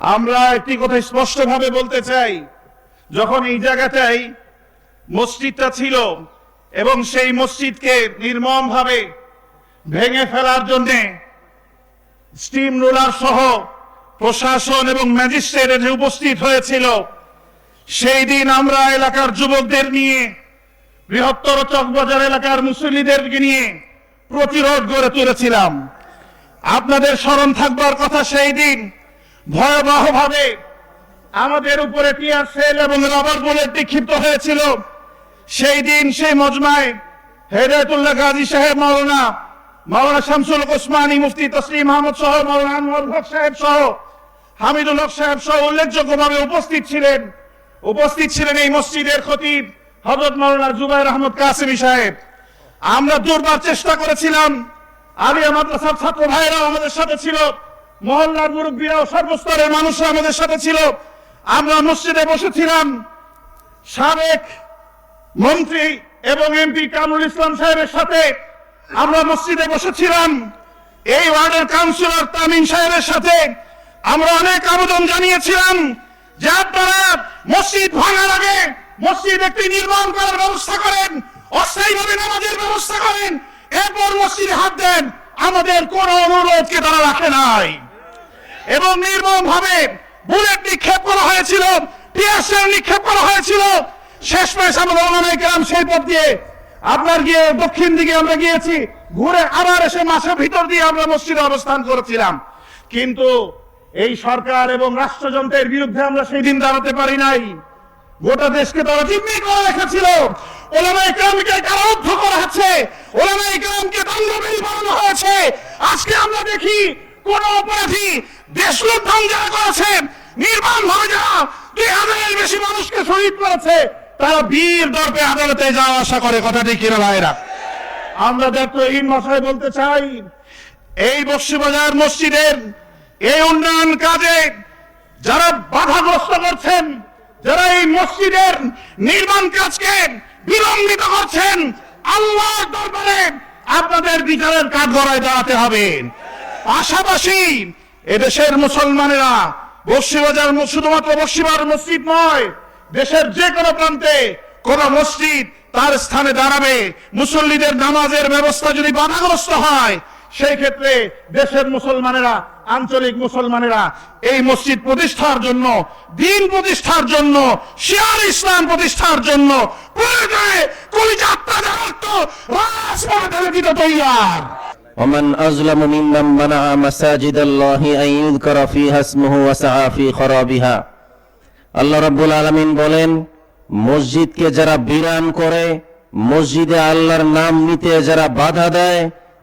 আমরা একটি কথা স্পষ্টভাবে বলতে চাই। যখন এই জায়গাটাই মসজিদটা ছিল এবং সেই মসজিদকে নির্মম ভাবে ভেঙে ফেলার জন্যে স্টিম রোলার সহ প্রশাসন এবং ম্যাজিস্ট্রেট উপস্থিত হয়েছিল, সেই দিন আমরা এলাকার যুবকদের নিয়ে, বৃহত্তর চকবাজার এলাকার মুসল্লিদেরকে নিয়ে প্রতিরোধ গড়ে তুলেছিলাম। আপনাদের স্মরণ থাকবার কথা সেই দিন ভয়াবহ ভাবে আমাদের উপরে টিয়ার সেল এবং রাবার বুলেট নিক্ষিপ্ত হয়েছিল। সেই দিন সেই মজমায় হেদায়তুল্লাহ গাজী সাহেব মাওলানা মাওলানা শামসুল ওসমানী মুফতি তসলিম আহমদ সহ, মাওলানা আনোয়ার হক সাহেব সহ, হামিদুল হক সাহেব সহ উল্লেখযোগ্যভাবে উপস্থিত ছিলেন। উপস্থিত ছিলেন এই মসজিদের খতিব হজরত মাওলানা জুবাইর আহমদ কাসিমি সাহেব। আমরা দুর্বার চেষ্টা করেছিলাম। আলিয়া মাদ্রাসার ছাত্র ভাইরাও আমাদের সাথে ছিল। মহল্লার মুরব্বীরাও সর্বস্তরের মানুষরা আমাদের সাথে ছিল। আমরা মসজিদে বসেছিলাম। সাবেক মন্ত্রী এবং এমপি কামরুল ইসলাম সাহেবের সাথে আমরা মসজিদে বসেছিলাম। এই ওয়ার্ডের কাউন্সিলর তামিম সাহেবের সাথে আমরা অনেক আবেদন জানিয়েছিলাম যে আপনারা মসজিদ ভাঙার আগে মসজিদ একটি নির্মাণ করার ব্যবস্থা করেন, অস্থায়ীভাবে নামাজের ব্যবস্থা করেন, এরপর মসজিদে হাত দেন। আমাদের কোন অনুরোধকে তারা রাখে নাই। এবং নির্মম ভাবে বুলেট নিক্ষেপ করা হয়েছিল নিক্ষেপ করা হয়েছিল। শেষ মেশ আমরা ওলামাই সেই পথ দিয়ে আপনার গিয়ে দক্ষিণ দিকে আমরা গিয়েছি, ঘুরে আবার এসে মাসের ভিতর দিয়ে আমরা মসজিদে অবস্থান করেছিলাম। কিন্তু এই সরকার এবং রাষ্ট্রযন্ত্রের বিরুদ্ধে আমরা সেই দিন দাঁড়াতে পারি নাই। গোটা দেশকে তারা জিম্মি করে রেখেছিল। ওলামা ইকরামকে কারারুদ্ধ করা হচ্ছে। ওলামা ইকরামকে বানানো হয়েছে। আজকে আমরা দেখি কোন অপরাধী দেশ লুণ্ঠন যারা করেছে। নির্মাণ ভাবে যারা দুই হাজারের বেশি মানুষকে শহীদ করেছে। তারা বীর দর্পে আদালতে যাওয়া আশা করে, কথাটি কিনা ভাইরা? আমরা ডাক্তার ইন মশাই বলতে চাই, এই বক্সিবাজার মসজিদের এই উন্নয়ন কাজে যারা বাধাগ্রস্ত করছেন, যারা এই মসজিদের নির্মাণ কাজকে বিলম্বিত করছেন, আল্লাহর দরবারে আপনাদের বিচারের কাজ গড়ায় দাঁড়াতে হবে। পাশাপাশি এদেশের মুসলমানেরা বক্সিবাজার শুধুমাত্র বক্সিবার মসজিদ নয়, দেশের যে কোনো প্রান্তে কোন মসজিদ তার স্থানে দাঁড়াবে। মুসল্লিদের নামাজের ব্যবস্থা যদি বাধাগ্রস্ত হয়, সেই ক্ষেত্রে দেশের মুসলমানেরা, আঞ্চলিক মুসলমানেরা এই মসজিদ প্রতিষ্ঠার জন্য, দিন প্রতিষ্ঠার জন্য শিয়ার ইসলাম প্রতিষ্ঠার জন্য প্রয়োজনে কলিজাত্রা তৈয়ার। ومن أظلم ممن منع مساجد الله أن يذكر فيها اسمه وسعى في خرابها আল্লাহ রাব্বুল আলামিন বলেন মসজিদকে যারা বিরান করে মসজিদে আল্লাহর নাম নিতে যারা বাধা দেয়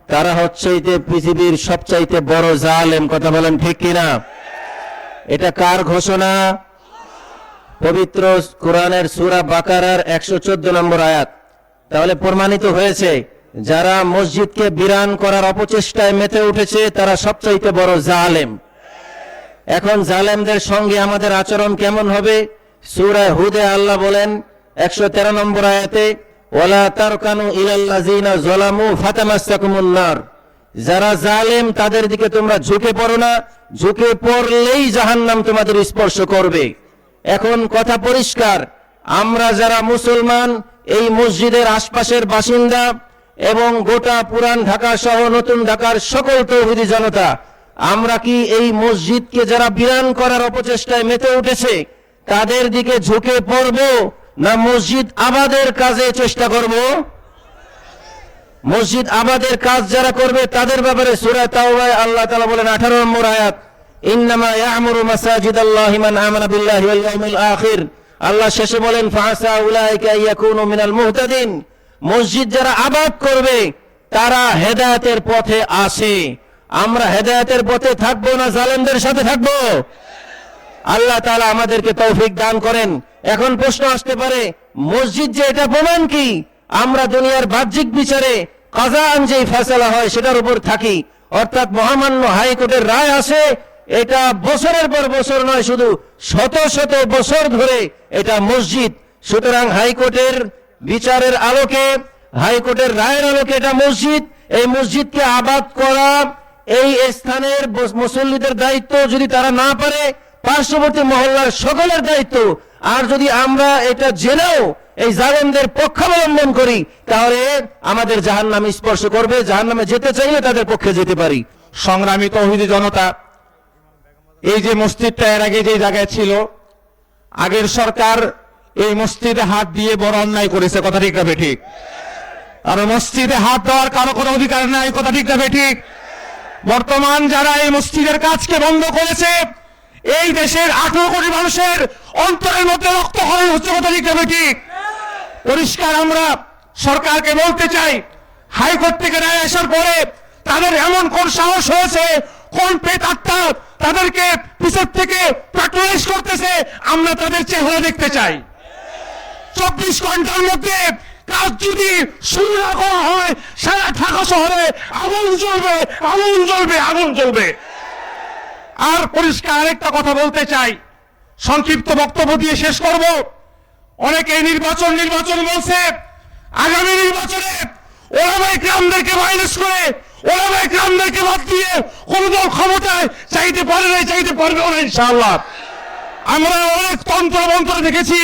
তারা হচ্ছে এতে পৃথিবীর সবচাইতে বড় জালেম কথা বলেন ঠিক কিনা এটা কার ঘোষণা পবিত্র কোরআনের সূরা বাকারার একশো চোদ্দ নম্বর আয়াত তাহলে প্রমাণিত হয়েছে যারা মসজিদকে বিরান করার অপচেষ্টায় মেতে উঠেছে, তারা সবচাইতে বড় জালেম। এখন জালেমদের সঙ্গে আমাদের আচরণ কেমন হবে? সূরায় হুদে আল্লাহ বলেন, একশো তেরো নম্বর আয়াতে ওলা তারকানু ইলাল্লাযিনা যালামু ফাতামাসসাকুমুন নার। যারা জালেম, তাদের দিকে তোমরা ঝুঁকে পড়ো না। ঝুঁকে পড়লেই জাহান্নাম তোমাদের স্পর্শ করবে। এখন কথা পরিষ্কার, আমরা যারা মুসলমান, এই মসজিদের আশপাশের বাসিন্দা এবং গোটা পুরান ঢাকা সহ নতুন ঢাকার সকল তৌহিদি জনতা, আমরা কি এই মসজিদকে যারা বিরান করার অপচেষ্টায় মেতে উঠেছে, তাদের দিকে ঝুঁকে পড়ব না মসজিদ আবাদের কাজে চেষ্টা করব? মসজিদ আবাদের কাজ যারা করবে তাদের ব্যাপারে সূরা তাওবায় আল্লাহ তাআলা বলেন 18 নম্বর আয়াত, ইন্নামা ইয়া'মুরু মাসাজিদাল্লাহি মান আমানা বিল্লাহি ওয়াল ইয়াউমিল আখির। আল্লাহ শেষে বলেন ফাসা উলাইকা ইয়াকুনু মিনাল মুহতাদিন। মসজিদ যারা আবাদ করবে, তারা হেদায়তের পথে আসে। আমরা হেদায়তের পথে থাকব না, জালেমদের সাথে থাকব? আল্লাহ তালা আমাদেরকে তৌফিক দান করেন। এখন প্রশ্ন আসতে পারে, মসজিদ যে এটা প্রমাণ কি? আমরা দুনিয়ার বাহ্যিক বিচারে কাজান যেই ফেসলা হয়, সেটার উপর থাকি। অর্থাৎ মহামান্য হাইকোর্টের রায় আসে এটা বছরের পর বছর নয়, শুধু শত শত বছর ধরে এটা মসজিদ। সুতরাং হাইকোর্টের বিচারের আলোকে, হাইকোর্টের রায়ের আলোকে এটা মসজিদ। এই মসজিদকে আবাদ করা এই স্থানের মুসল্লিদের দায়িত্ব যদি তারা না পারে, পার্শ্ববর্তী মহল্লার সকলের দায়িত্ব। আর যদি আমরা এটা জেনেও এই জালেমদের পক্ষাবলম্বন করি, তাহলে আমাদের জাহান নামে স্পর্শ করবে জাহান নামে যেতে চাইলে তাদের পক্ষে যেতে পারি। সংগ্রামী তৌহিদি জনতা, এই যে মসজিদটা এর আগে যে জায়গায় ছিল, আগের সরকার এই মসজিদে হাত দিয়ে বড় অন্যায় করেছে, কথা ঠিক না ঠিক? আর মসজিদে হাত দেওয়ার কারও কোনো অধিকার নাই, কথা ঠিক না ঠিক? বর্তমান যারা এই মসজিদের কাজকে বন্ধ করেছে, এই দেশের আঠারো কোটি মানুষের অন্তরের মধ্যে রক্ত হরণ হচ্ছে, কথা ঠিক না ঠিক? পরিষ্কার আমরা সরকারকে বলতে চাই, হাইকোর্ট থেকে রায় আসার পরে তাদের এমন কোন সাহস হয়েছে, কোন পেতাত্তা তাদেরকে পিছর থেকে প্যাট্রোলাইজ করতেছে, আমরা তাদের চেহারা দেখতে চাই। চব্বিশ ঘণ্টার মধ্যে কাজ যদি শুরু না করা হয়, সারা ঢাকা শহরে আগুন জ্বলবে আগুন জ্বলবে আগুন জ্বলবে। আর পরিষ্কার আরেকটা কথা বলতে চাই। সংক্ষিপ্ত বক্তব্য দিয়ে শেষ করব। অনেকে নির্বাচন নির্বাচন বলছে, আগামী নির্বাচনে ওলামাই গ্রামদেরকে মাইনাস করে ওলামাই গ্রামদেরকে বাদ দিয়ে কোন দল ক্ষমতায় চাইতে পারে না চাইতে পারবে না ইনশাআল্লাহ। আমরা অনেক তন্ত্র মন্ত্র দেখেছি।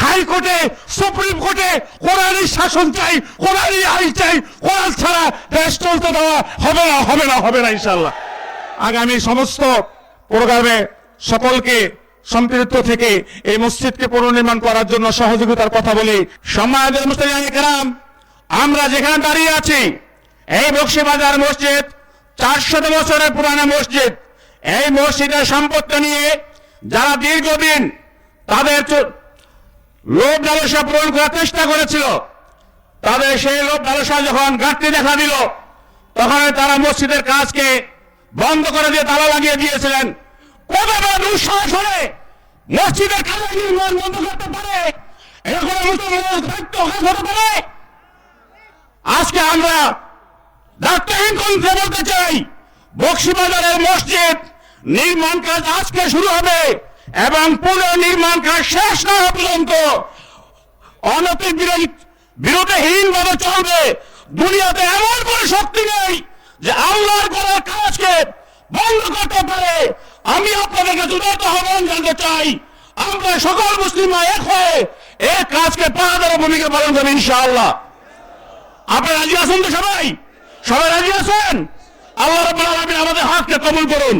হাইকোর্টে, সুপ্রিম কোর্টে কোরআনই শাসন চাই, কোরআনই আইন চাই, কোরআন ছাড়া দেশ চলতে দেওয়া হবে না হবে না হবে না ইনশাল্লাহ আগামী সমস্ত প্রোগ্রামে সকলকে সম্পৃক্ত থেকে এই মসজিদকে পুনর্নির্মাণ করার জন্য সহযোগিতার কথা বলি। সম্মানিত মুসলিম আমরা যেখানে দাঁড়িয়ে আছি, এই বক্সিবাজার মসজিদ, চারশত বছরের পুরানো মসজিদ, এই মসজিদের সম্পত্তি নিয়ে যারা দীর্ঘদিন তাদের লোভ লালসা পূরণ করার চেষ্টা করেছিল, তাদের সেই লোভ লালসা যখন ঘাটতি দেখা দিল, তখন তারা মসজিদের কাজকে বন্ধ করে দিয়ে তালা লাগিয়ে দিয়েছিলেন। কবে দুঃসাহস হলে মসজিদের করতে পারে? এরকম আজকে আমরা ডাক্তারহীন কণ্ঠে বলতে চাই, বক্সিবাজারের মসজিদ নির্মাণ কাজ আজকে শুরু হবে এবং পুনর্নির্মাণ কাজ শেষ না হওয়া পর্যন্ত অনতির বিরোধীহীন ভাবে চলবে। দুনিয়াতে এমন কোন শক্তি নেই যে আল্লাহর করার কাজকে বন্ধ করতে পারে। আমি আপনাদেরকে যুদার্থ আহ্বান জানতে চাই, আমরা সকল মুসলিমরা এক হয়ে এই কাজকে পাহাড়ের ভূমিকা পালন করবেন ইনশাআল্লাহ। আপনি রাজি আছেন তো সবাই? সবাই রাজি আছেন? আল্লাহ রাব্বুল আলামিন আমাদের হককে কবুল করুন।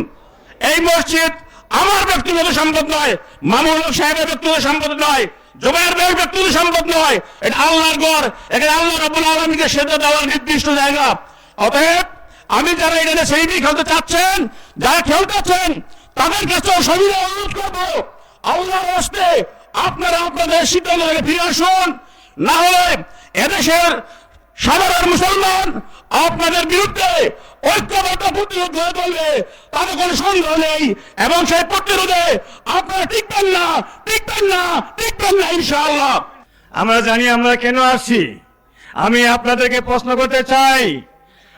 এই মসজিদ আমার ব্যক্তিগত সম্পদ নয় মামুন সাহেবের ব্যক্তিগত সম্পদ নয় জুবাইর ভাইয়ের ব্যক্তিগত সম্পদ নয়। এটা আল্লাহর ঘর এখানে আল্লাহ রাব্বুল আলামিনকে সেটা দেওয়ার নির্দিষ্ট জায়গা। অতএব আমি যারা এখানে সেই খেলতে চাচ্ছেন, যারা খেলতেছেন তাদের কাছেও সবিধা অনুরোধ করব, আল্লাহর হস্তে আপনারা আপনাদের সিদ্ধান্ত থেকে ফিরে আসুন। না হলে এদেশের সাধারণ মুসলমান আপনাদের বিরুদ্ধে ঐক্যবদ্ধ প্রতিরোধ হয়ে চলবে তাতে কোনো সন্দেহ নেই। এবং সেই প্রতিরোধে আপনারা টিকবেন না টিকবেন না টিকবেন না, ইনশাআল্লাহ। আমরা জানি আমরা কেন আসছি। আমি আপনাদেরকে প্রশ্ন করতে চাই,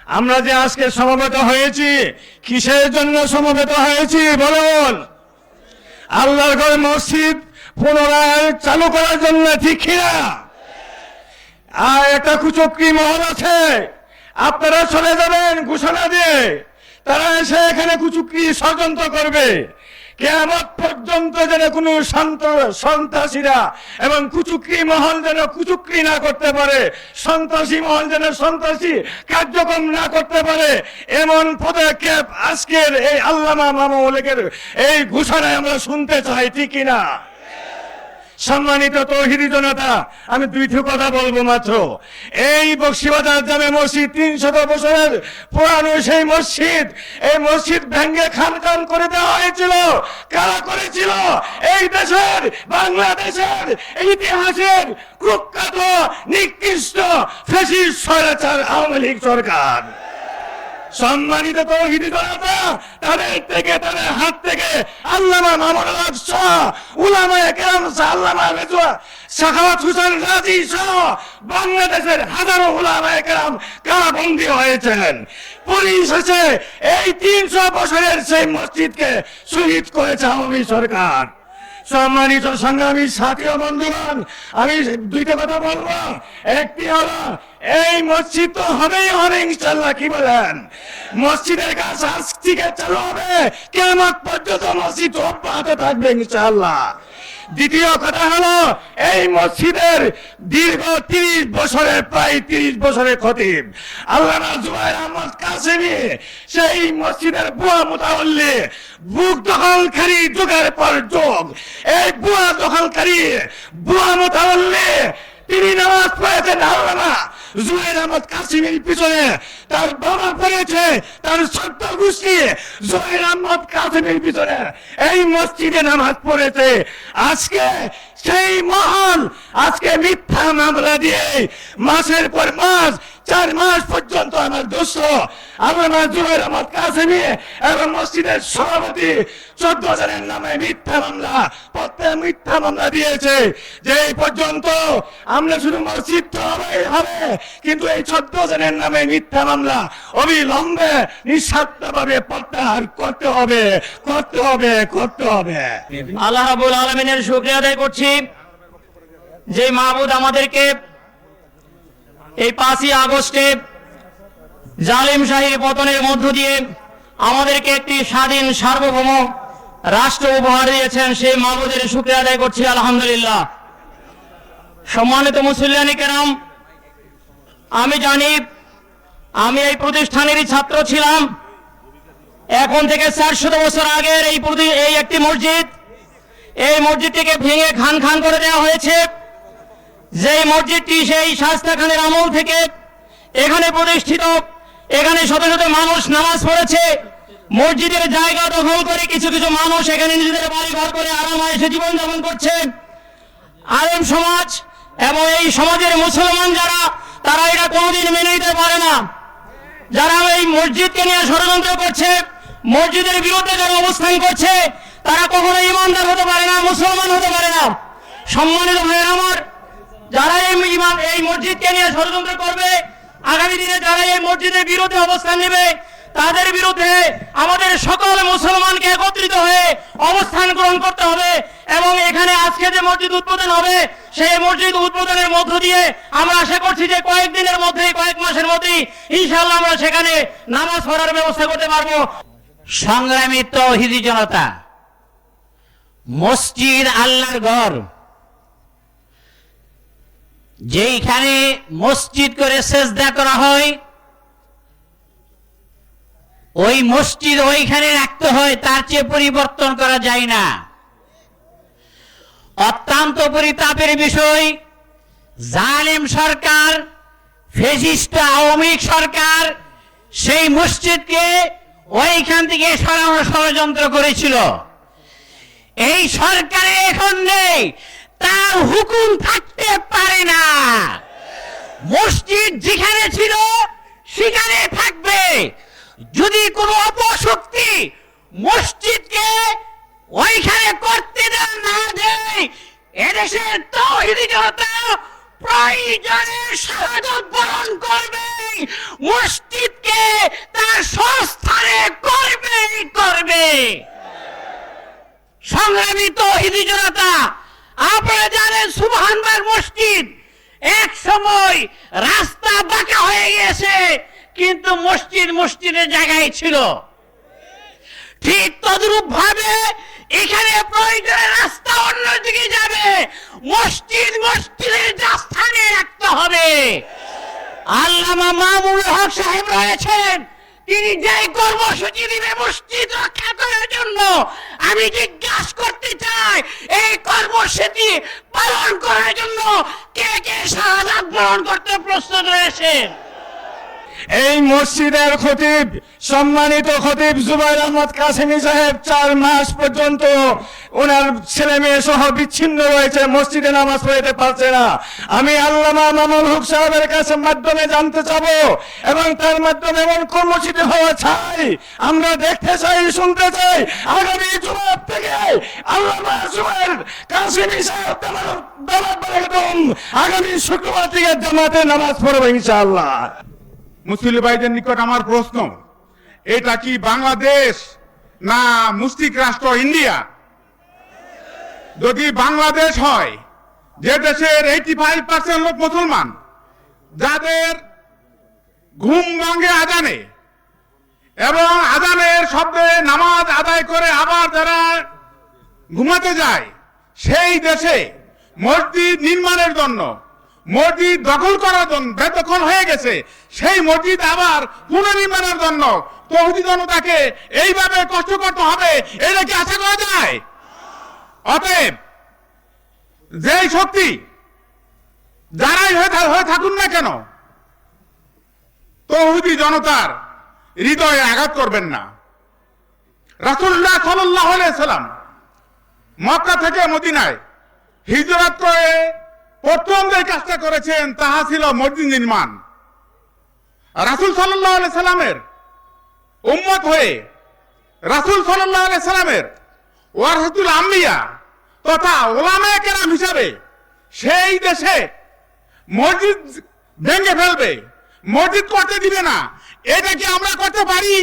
আমরা যে আজকে সমবেত হয়েছি, কিসের জন্য সমবেত হয়েছি, বলুন। আল্লাহর ঘর মসজিদ পুনরায় চালু করার জন্য ঠিক কিনা? আর একটা কুচক্রি মহল আছে আপনারা চলে যাবেন ঘোষণা দিয়ে। তারা এসে এখানে কুচুকরি ষড়যন্ত্র করবে। কেমন পর্যন্ত যেন কোনো শান্ত সন্ত্রাসীরা এবং কুচুকরি মহল যেন কুচুকরি না করতে পারে, সন্ত্রাসী মহল যেন সন্ত্রাসী কার্যক্রম না করতে পারে, এমন পদক্ষেপ আজকের এই আল্লামা মামুলেকের এই ঘোষণায় আমরা শুনতে চাই ঠিকই না সম্মানিত তৌহিদি জনতা, আমি দুইটি কথা বলব মাত্র। এই বক্সিবাজার জামে মসজিদ তিনশত বছরের পুরানো সেই মসজিদ, এই মসজিদ ভেঙ্গে খান খান করে দেওয়া হয়েছিল। কারা করেছিল? এই দেশের, বাংলাদেশের ইতিহাসের কুখ্যাত, নিকৃষ্ট ফেসিস স্বৈরাচার আওয়ামী লীগ সরকার। সম্মানিত তৌহিদি জনতা, তাদের থেকে, তাদের হাত থেকে আল্লামা মামুনুল হক শাহ উলামায়ে কেরাম শাহ আল্লামা রেজওয়া সাখাওয়াত হোসেন রাজি সহ বাংলাদেশের হাজারো উলামায়ে কেরাম কারাবন্দী হয়েছেন। পুলিশ এসে এই তিনশো বছরের সেই মসজিদকে শহীদ করেছে আওয়ামী সরকার। সম্মানিত সংগ্রামী সাথী বন্ধুগণ, আমি দুইটা কথা বলব। একটি হলো, এই মসজিদ তো হবেই হবে ইনশাল্লাহ কি বলেন? মসজিদের কাজ আজ থেকে চালু হবে কেমন পর্যন্ত মসজিদ অব্যাহত থাকবে ইনশাল্লাহ দ্বিতীয় কথা হলো, এই মসজিদের দীর্ঘ তিরিশ বছরের, প্রায় তিরিশ বছরের খতিব আল্লাহ জুবাইর আহমদ কাসেমি সেই মসজিদের বুয়া মোতাবল্লি বুক দখলকারী যুগের পর যুগ, এই বুয়া দখলকারী, বুয়া মোতাবল্লি তিনি নামাজ পড়েছেন আল্লামা জুয়ের আহমদ কাসিমের পিছনে তার বাবা পড়েছে, তার ছোট্ট গোষ্ঠী জুয়ের আহমদ কাসিমের পিছনে। এই মসজিদে নামাজ পড়েছে। আজকে সেই মহান, আজকে মিথ্যা মামলা দিয়ে মাসের পর মাস, চার মাস পর্যন্ত আমার দোষ। আমার জুয়ের আহমদ কাসিমি এবং মসজিদের সভাপতি চোদ্দ জনের নামে মিথ্যা মামলা প্রত্যেক মিথ্যা মামলা দিয়েছে। যে পর্যন্ত আমরা শুধু মসজিদ তো হবে কিন্তু এই চোদ্দ জনের নামে মিথ্যা মামলা অবিলম্বে নিঃস্বার্থ ভাবে প্রত্যাহার করতে হবে করতে হবে করতে হবে। আল্লাহ আলমিনের শুক্রিয়া আদায় করছি। যে মাহবুদ আমাদেরকে এই পাঁচই আগস্টে জালিম শাহী পতনের মধ্য দিয়ে আমাদেরকে একটি স্বাধীন সার্বভৌম রাষ্ট্র উপহার দিয়েছেন, সেই মাহবুদের শুক্রিয়া আদায় করছি, আলহামদুলিল্লাহ। সম্মানিত মুসল্লানি কেরাম, আমি জানি আমি এই প্রতিষ্ঠানেরই ছাত্র ছিলাম। এখন থেকে চারশত বছর আগের এই এই একটি মসজিদ এই মসজিদটিকে ভেঙে খান খান করে দেওয়া হয়েছে। যেই মসজিদটি সেই শাস্তা খানের আমল থেকে এখানে প্রতিষ্ঠিত। এখানে শত শত মানুষ নামাজ পড়েছে। মসজিদের জায়গা দখল করে কিছু কিছু মানুষ এখানে নিজেদের বাড়ি ঘর করে আরামায়েসে জীবনযাপন করছে। আলেম সমাজ এবং এই সমাজের মুসলমান যারা, তারা এটা কোনোদিন মেনে নিতে পারে না। যারা এই মসজিদকে নিয়ে ষড়যন্ত্র করছে, মসজিদের বিরুদ্ধে যারা অবস্থান করছে তারা কখনো ইমানদার হতে পারে না, মুসলমান হতে পারে না। সম্মানিত ভাইয়ের আমার, যারা এই এই মসজিদকে নিয়ে ষড়যন্ত্র করবে, আগামী দিনে যারা এই মসজিদের বিরুদ্ধে অবস্থান নেবে, তাদের বিরুদ্ধে আমাদের সকল মুসলমানকে একত্রিত হয়ে অবস্থান গ্রহণ করতে হবে এবং এখানে আজকে যে মসজিদ উদ্বোধন হবে, সেই মসজিদ উদ্বোধনের মধ্য দিয়ে আমরা আশা করছি যে কয়েকদিনের মধ্যেই কয়েক মাসের মধ্যেই ইনশাআল্লাহ আমরা সেখানে নামাজ পড়ার ব্যবস্থা করতে পারব। সংগ্রামী তৌহিদি জনতা মসজিদ আল্লাহর ঘর। যেইখানে মসজিদ করে সেজদা করা হয়, ওই মসজিদ ওইখানে রাখতে হয়, তার চেয়ে পরিবর্তন করা যায় না। অত্যন্ত পরিতাপের বিষয়, জালেম সরকার, ফেসিস্ট আওয়ামী সরকার সেই মসজিদকে ওইখান থেকে সরানোর ষড়যন্ত্র করেছিল। এই সরকারে এখন নেই। তার হুকুম থাকতে পারে না। মসজিদ যেখানে ছিল, সেখানে থাকবে। যদি কোনো অপশক্তি মসজিদকে ওইখানে করতে না দেয়, এদেশের তৌহিদি জনতা প্রয়োজনে শাহাদত বরণ করবে। মসজিদকে তার সংস্থানে করবেই করবে। সংগ্রামী তৌহিদি জনতা, আপনারা জানেন সুবহানবার মসজিদ এক সময় রাস্তা বাঁকা হয়ে গেছে কিন্তু মসজিদ মসজিদের জায়গায় ছিল। ঠিক তদ্রূপ ভাবে এখানে প্রয়োজনে রাস্তা অন্যদিকে যাবে, মসজিদ মসজিদের স্থানে রাখতে হবে। আল্লামা মামুল হক সাহেব রয়েছেন তিনি যে কর্মসূচি দিবে মসজিদ রক্ষা করার জন্য, আমি জিজ্ঞাসা করতে চাই, এই কর্মসূচি পালন করার জন্য কে কে সাহায্য গ্রহণ করতে প্রস্তুত রয়েছেন? এই মসজিদের খতিব, সম্মানিত খতিব জুবাইর আহমদ কাসেমি সাহেব, চার মাস পর্যন্ত ওনার ছেলে মেয়ে সহ বিচ্ছিন্ন রয়েছে, মসজিদে নামাজ পড়তে পারছে না। আমি আল্লামা মামুল হক সাহেবের কাছে মাধ্যমে জানতে চাবো এবং তার মাধ্যমে এমন কর্মসূচি হওয়া চাই? আমরা দেখতে চাই, শুনতে চাই। আগামী জুমার থেকে আল্লামা জুবাইর কাসেমি সাহেব আগামী শুক্রবার থেকে জামাতে নামাজ পড়ব ইনশাআল্লাহ। মুসলিম ভাইদের নিকট আমার প্রশ্ন, এটা কি বাংলাদেশ না মুসলিক রাষ্ট্র ইন্ডিয়া? যদি বাংলাদেশ হয়, যে দেশের এইটি ফাইভ পার্সেন্ট লোক মুসলমান, যাদের ঘুম ভাঙে আজানে, এবং আজানের শব্দে নামাজ আদায় করে আবার যারা ঘুমাতে যায়, সেই দেশে মসজিদ নির্মাণের জন্য মসজিদ দখল করার জন্য বেদখল হয়ে গেছে। সেই মসজিদ আবার পুনর্নির্মাণের জন্য তৌহিদি জনতাকে এইভাবে কষ্ট করতে হবে, এটা কি আশা করা যায়? অতএব, যেই শক্তি যারাই হয়ে হয়ে থাকুন না কেন, তৌহিদি জনতার হৃদয়ে আঘাত করবেন না। রাসুল্লাহ সাল্লাহ সাল্লাম মক্কা থেকে মদিনায় হিজরত করে প্রথম যে কাজটা করেছেন, তাহা ছিল মসজিদ নির্মাণ। রাসুল সাল্লাহ সাল্লামের উম্মত হয়ে, রাসুল সাল্লাহ সাল্লামের ওয়ারহাতুল আম্বিয়া তথা ওলামে কেরাম হিসাবে সেই দেশে মসজিদ ভেঙে ফেলবে। মসজিদ করতে দিবে না। এটা কি আমরা করতে পারি?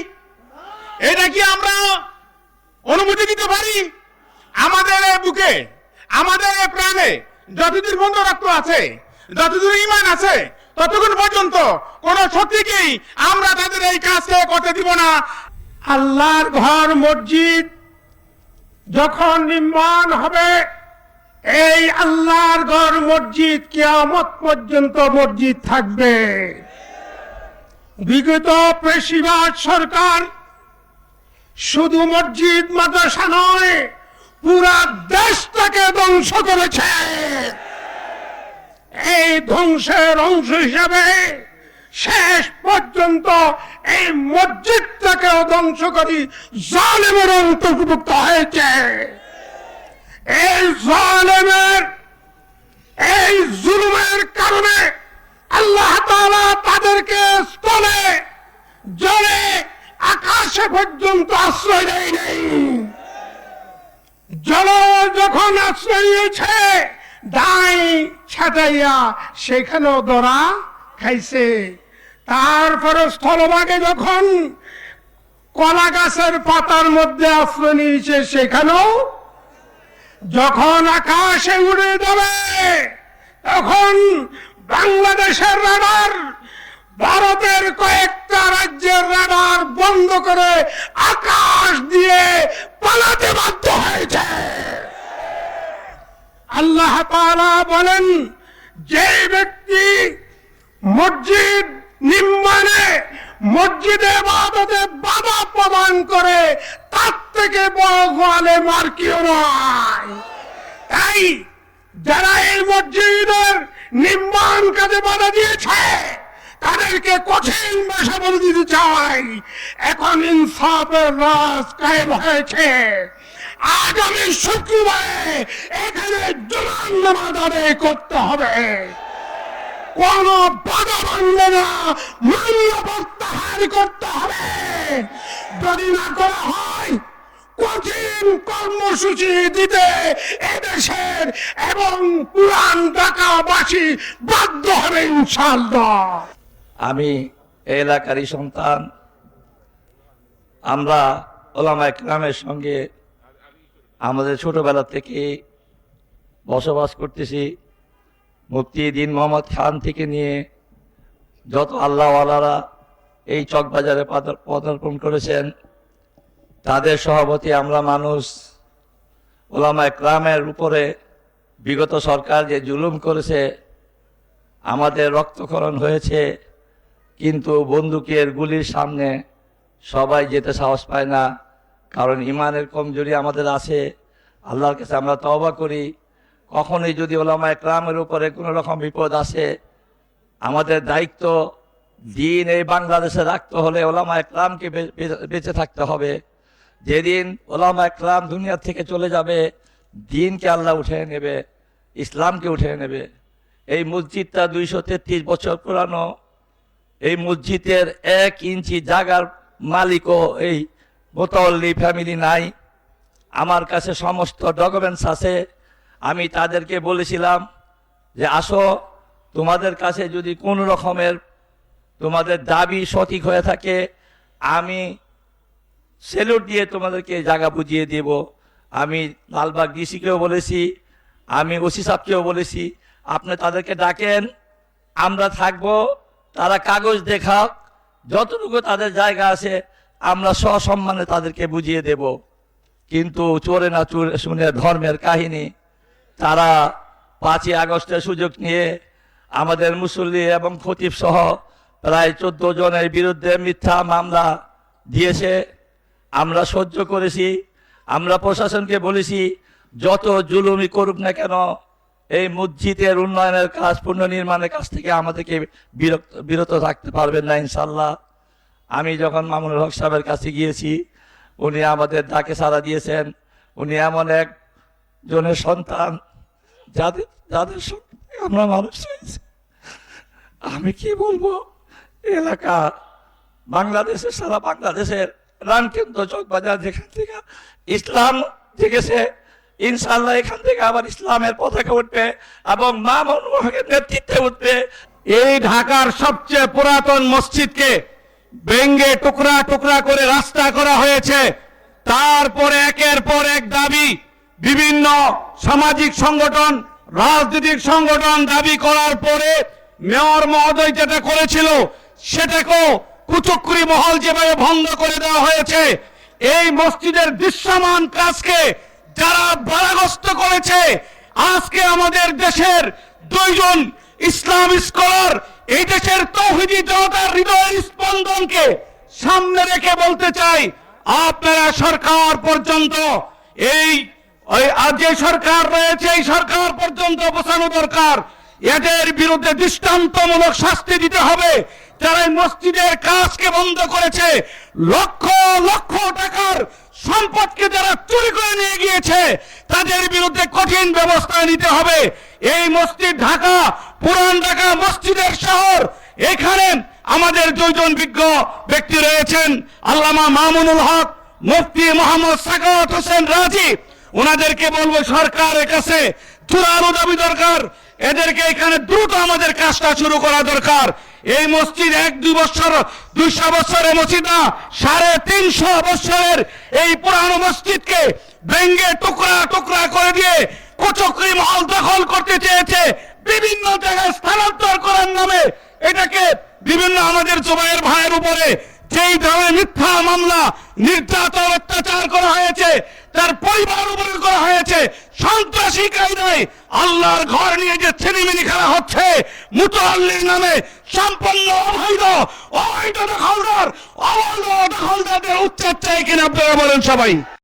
এটা কি আমরা অনুমতি দিতে পারি? আমাদের বুকে, আমাদের প্রাণে যতদিন বন্ধ রক্ত আছে যতদিন ইমান আছে, ততক্ষণ পর্যন্ত কোন শক্তিকেই আমরা তাদের এই কাজকে করতে দিব না। আল্লাহর ঘর, মসজিদ যখন নির্মাণ হবে, এই আল্লাহর ঘর, মসজিদ কিয়ামত পর্যন্ত মসজিদ থাকবে। বিগত পেশিবাদ সরকার শুধু মসজিদ, মাদ্রাসা নয় পুরা দেশটাকে ধ্বংস করেছে। এই ধ্বংসের অংশ হিসাবে শেষ পর্যন্ত এই মসজিদটাকেও ধ্বংস করি জালেমের অন্তর্ভুক্ত হয়েছে। এই জালেমের, এই জুলুমের কারণে আল্লাহ তাদেরকে স্থলে, জলে, আকাশে পর্যন্ত আশ্রয় দেয় নেই জল যখন আশ্রয় দাই ছাটাইয়া সেখানেও দরা খাইছে। তারপরে স্থলভাগে যখন কলা গাছের পাতার মধ্যে আশ্রয় নিয়েছে, সেখানেও যখন আকাশে উড়ে যাবে, তখন বাংলাদেশের রাডার ভারতের কয়েকটা রাজ্যের রাডার বন্ধ করে আকাশ দিয়ে পালাতে বাধ্য হয়েছে। আল্লাহ বলেন যে ব্যক্তি মসজিদ নির্মাণে মসজিদে বাদতে বাধা প্রদান করে, তার থেকে বড় গোয়ালে মার কেউ নয় তাই যারা এই মসজিদের নির্মাণ কাজে বাধা দিয়েছে তাদেরকে কঠিন ভাষা বলে দিতে চাই। এখন ইনসাফের রাজ কায়েম হয়েছে। আগামী শুক্রবারে এখানে জুমান করতে হবে। কোন বাধা মানবে না মূল্য প্রত্যাহার করতে হবে। যদি না করা হয়, কঠিন কর্মসূচি দিতে এদেশের এবং পুরান ঢাকাবাসী বাধ্য হবে ইনশাল্লাহ আমি এলাকারই সন্তান। আমরা ওলামা একরামের সঙ্গে আমাদের ছোটবেলা থেকে বসবাস করতেছি। মুফতি দিন মোহাম্মদ খান থেকে নিয়ে যত আল্লাহওয়ালারা এই চকবাজারে পাদার- পদার্পণ করেছেন, তাদের সভাপতি আমরা মানুষ। ওলামা একরামের উপরে বিগত সরকার যে জুলুম করেছে, আমাদের রক্তক্ষরণ হয়েছে। কিন্তু বন্দুকের গুলির সামনে সবাই যেতে সাহস পায় না, কারণ ইমানের কমজোরি আমাদের আছে। আল্লাহর কাছে আমরা তওবা করি। কখনোই যদি ওলামা একরামের উপরে কোনো রকম বিপদ আসে, আমাদের দায়িত্ব দিন এই বাংলাদেশে রাখতে হলে ওলামা একরামকে বেঁচে থাকতে হবে। যেদিন ওলামা একরাম দুনিয়া থেকে চলে যাবে, দিনকে আল্লাহ উঠে নেবে, ইসলামকে উঠে নেবে। এই মসজিদটা দুইশো তেত্রিশ বছর পুরানো এই মসজিদের এক ইঞ্চি জায়গার মালিকও এই মোতাল্লি ফ্যামিলি নাই। আমার কাছে সমস্ত ডকুমেন্টস আছে। আমি তাদেরকে বলেছিলাম যে, আসো, তোমাদের কাছে যদি কোনো রকমের তোমাদের দাবি সঠিক হয়ে থাকে, আমি সেলুট দিয়ে তোমাদেরকে জায়গা বুঝিয়ে দেব। আমি লালবাগ ডিসিকেও বলেছি, আমি ওসি সাহেবকেও বলেছি, আপনি তাদেরকে ডাকেন, আমরা থাকব। তারা কাগজ দেখাক যতটুকু তাদের জায়গা আছে, আমরা সসম্মানে তাদেরকে বুঝিয়ে দেব। কিন্তু চোরে না চোরে, শুনে ধর্মের কাহিনী, তারা পাঁচই আগস্টের সুযোগ নিয়ে আমাদের মুসল্লি এবং খতিব সহ প্রায় চোদ্দ জনের বিরুদ্ধে মিথ্যা মামলা দিয়েছে। আমরা সহ্য করেছি, আমরা প্রশাসনকে বলেছি, যত জুলুমি করুক না কেন এই মসজিদের উন্নয়নের কাজ, পুনর্নির্মাণের কাছ থেকে আমাদেরকে বিরক্ত, বিরত থাকতে পারবেন না ইনশাল্লাহ আমি যখন মামুনুল হক সাহেবের কাছে গিয়েছি, উনি আমাদের ডাকে সাড়া দিয়েছেন। উনি এমন এক জনের সন্তান, যাদের যাদের আমরা মানুষ হয়েছি আমি কি বলব, এলাকা, বাংলাদেশের, সারা বাংলাদেশের রানকেন্দ্র চকবাজার যেখান থেকে ইসলাম জেগেছে ইনশাল্লাহ এখান থেকে আবার ইসলামের পতাকা উঠবে এবং মা মনমোহনের নেতৃত্বে উঠবে। এই ঢাকার সবচেয়ে পুরাতন মসজিদকে ভেঙ্গে টুকরা টুকরা করে রাস্তা করা হয়েছে। তারপরে একের পর এক দাবি, বিভিন্ন সামাজিক সংগঠন, রাজনৈতিক সংগঠন দাবি করার পরে মেয়র মহোদয় যেটা করেছিল, সেটাকেও কুচক্রি মহল যেভাবে ভঙ্গ করে দেওয়া হয়েছে, এই মসজিদের দৃশ্যমান কাজকে যারা বাধাগ্রস্ত করেছে, আজকে আমাদের দেশের দুইজন ইসলাম স্কলার, এই দেশের তৌহিদি জনতার হৃদয়ের স্পন্দনকে সামনে রেখে বলতে চাই, আপনারা সরকার পর্যন্ত এই যে সরকার রয়েছে, এই সরকার পর্যন্ত পৌঁছানো দরকার। এদের বিরুদ্ধে দৃষ্টান্তমূলক শাস্তি দিতে হবে। যারা মসজিদের কাজকে বন্ধ করেছে, লক্ষ লক্ষ টাকার সম্পদকে যারা চুরি করে নিয়ে গিয়েছে, তাদের বিরুদ্ধে কঠিন ব্যবস্থা নিতে হবে। এই মসজিদ ঢাকা, পুরান ঢাকা মসজিদের শহর। এখানে আমাদের দুইজন বিজ্ঞ ব্যক্তি রয়েছেন, আল্লামা মামুনুল হক, মুফতি মোহাম্মদ সাকাওয়াত হোসেন রাজীব ওনাদেরকে বলব, সরকারের কাছে চূড়ানো দাবি দরকার। এদেরকে এখানে দ্রুত আমাদের কাজটা শুরু করা দরকার। এই মসজিদ এক দুই বছর, দুইশো বছরের মসজিদ না সাড়ে তিনশো বছরের এই পুরানো মসজিদকে ভেঙ্গে টুকরা টুকরা করে দিয়ে কুচক্রি মহল দখল করতে চেয়েছে। বিভিন্ন জায়গায় স্থানান্তর করার নামে এটাকে বিভিন্ন আমাদের জোবাইয়ের ভাইয়ের উপরে যেই ধরনের মিথ্যা মামলা, নির্যাতন, অত্যাচার করা হয়েছে, তার পরিবার উপরে করা হয়েছে, সন্ত্রাসী কায়দায় আল্লাহর ঘর নিয়ে যে ছেনিমিনি খেলা হচ্ছে মুতআল্লির নামে সম্পন্ন অবৈধ অবৈধ দখলদার অবৈধ দখলদারদের উচ্চার চাই কিনা আপনারা বলেন সবাই।